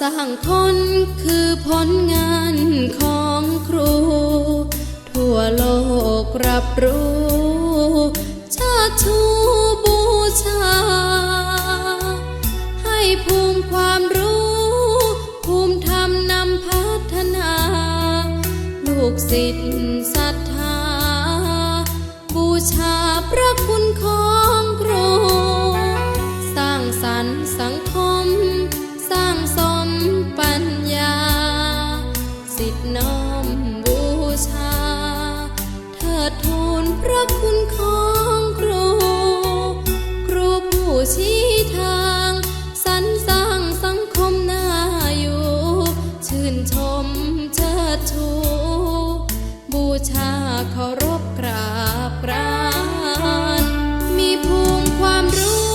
สร้างคนคือผลงานของครู ทั่วโลกรับรู้ชาติชูบูชา ให้ภูมิความรู้ ภูมิธรรมนำพัฒนา ลูกศิษย์ศรัทธา บูชาพระคุณของครู สร้างสรรค์สัง ระคุณของครู ครูผู้ชี้ทางสรรสร้างสังคมน่าอยู่ ชื่นชมเชิดชู บูชาเคารพกราบกรานมีภูมิความรู้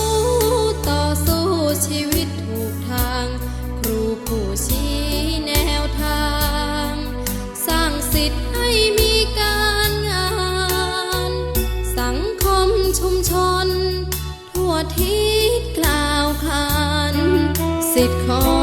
ต่อสู้ชีวิตถูกทาง ครูผู้ชี้แนวทาง สร้างสิทธิ์ให้มี ทิศกล่าวขานสิทธิ์ของ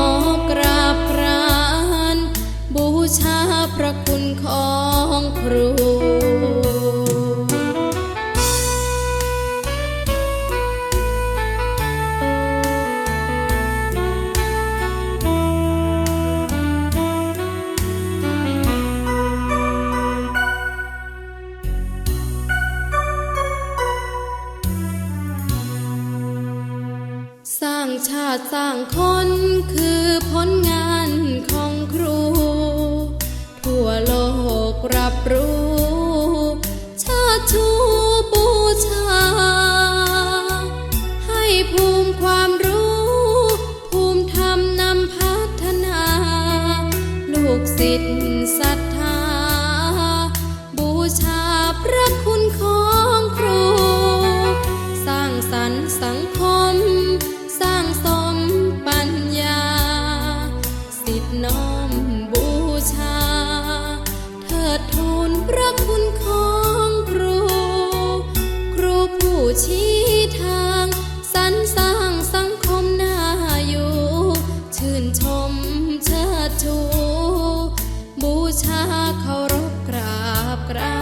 สร้างชาติสร้างคนคือผลงานของครู ทั่วโลกรับรู้ ชาติชูบูชา ให้ภูมิความรู้ ภูมิธรรมนำพัฒนา ลูกศิษย์ศรั ชูบูชาเคารพกราบกรา